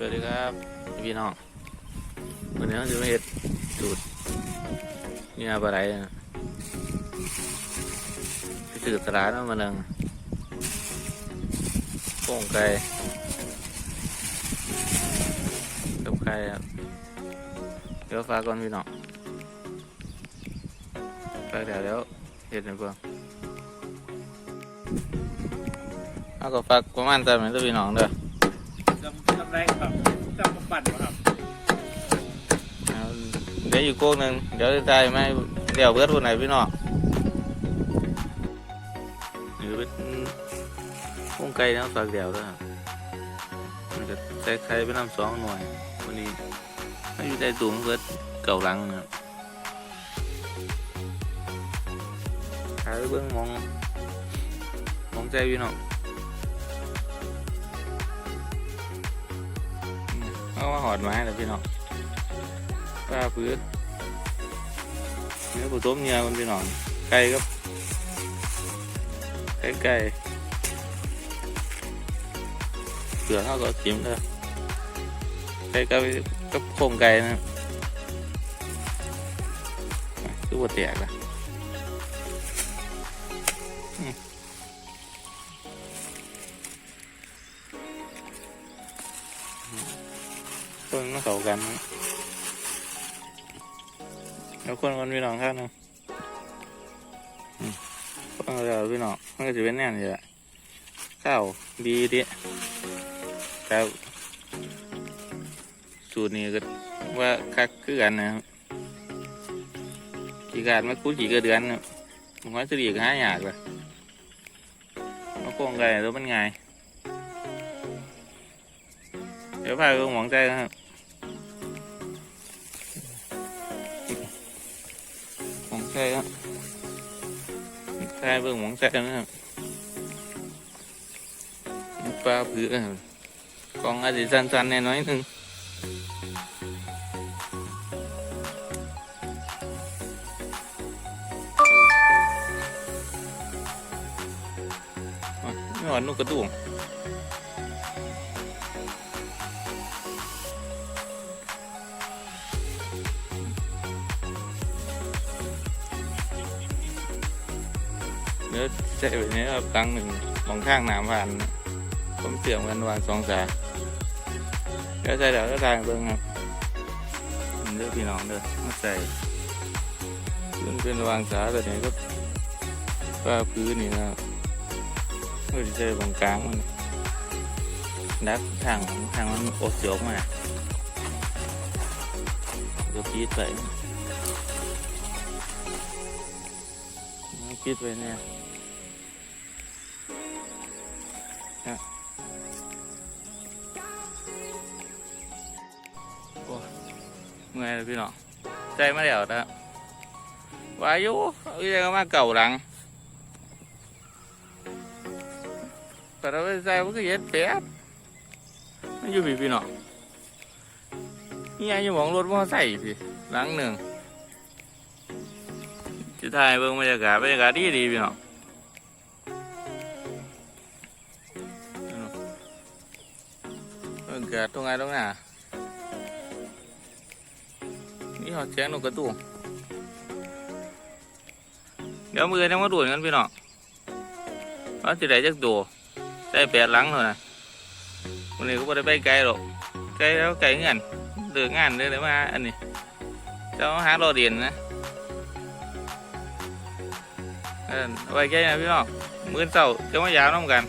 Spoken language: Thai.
สวัสดีครับพี่น้องวันนี้เราจะมาเห็ดสูตรเนี่ยปลาไหลนะไปสืบตลาดมาหนึ่งโป่งไก่กับไก่ครับเดี๋ยวฝากก่อนพี่น้องฝากเดี๋ยวเดี๋ยวเห็ดหน่อยเพื่อนเอาก็ฝากประมาณตามนี้ตัวพี่น้องเด้อำได้ครับจำมาปั่นมาครับ เอาเดี๋ยว อยู่โก้หนึ่งเดี๋ยวจะตายไหมเดี๋ยวเบิดคนไหนพี่น้องหรือเป็นวงไก่นะฝากเดี๋ยวด้วยครับมันก็ใส่ไข่ไปน้ำสองหน่วยวันนี้ไม่อยู่ได้ตุ่มเบิดเก่าหลังนะครับขายไปเบื้องมองมองใจพี่น้องอืมเอามาหอดไม้แล้วพี่น้องปลาพื้น เนื้อผสมเนื้อมันพี่น้องไก่ครับไก่ไก่เสือเขาก็จิ้มเลยไก่กับกับโครงไก่นะคือว่าแตกละอืมคนมันเข้ากันนะ แล้วคนคนพี่น้องท่านนึงอืมคนเดียวพี่น้องมันก็จะเป็นแน่นอยู่แหละข้าวดีดิแต่สูตรนี้ก็ว่าคักคือกันนะครับขี่การมาคุ้นขี่กระเดือนนะผมว่าจะดีก็หายากเลยมาโค้งไก่ตัวมันไงเดี๋ยวพาไปหมองใจนะครับ ใช่ครับใช่เบิ่งหมองใช่นะครับนี่ปลาผือกครับกล่องอาจจะสั้นๆแน่น้อยหนึงอะไม่หวานนกกระตุ้ง เนื้อใช่แบบนี้ครับตังหนึ่งมองข้างหนามผ่านผมเสื่อมกันวางสองสายเดี๋ยวใส่เดี๋ยวก็ทางเบิ่งครับเด้อพี่น้องเด้อมาใส่เป็นเป็นวางสาแต่นี้ก็ป้าพื้นนี่นะครับเพื่อที่จะบางกลางมันดักทางทางมันอดโยกมาเดี๋ยวพีดไป พีดไปเนี่ยโอ้เมื่อยแล้วพี่น้องใจมาแล้วนะวายุเอาใจก็มาเก่าหลังแต่เราไปใส่มันก็เย็ดแป๊บมันอยู่พี่พี่น้องนี่ไงอยู่หมองรถมอใส่พี่หลังหนึ่ง จะถ่ายเบิ่งบรรยากาศบรรยากาศดีดีๆพี่น้องบรรยากาศตรงไหนตรงไหนนี่ họ chén nó cái tủ nếu mưa nó có đuổi ngân พี่น้อง nó chỉ để chắc đùa đây bẹt lắng rồi này วันนี้ก็ไม่ได้ไปไกลหรอกไกลแล้วไกลเงินเดืองานเลยเลยมาอันนี้เจ้าหารอเดียนนะ ไว้แค่นะพี่น้องมื้อเสาร์จะมายาวน้ำกัน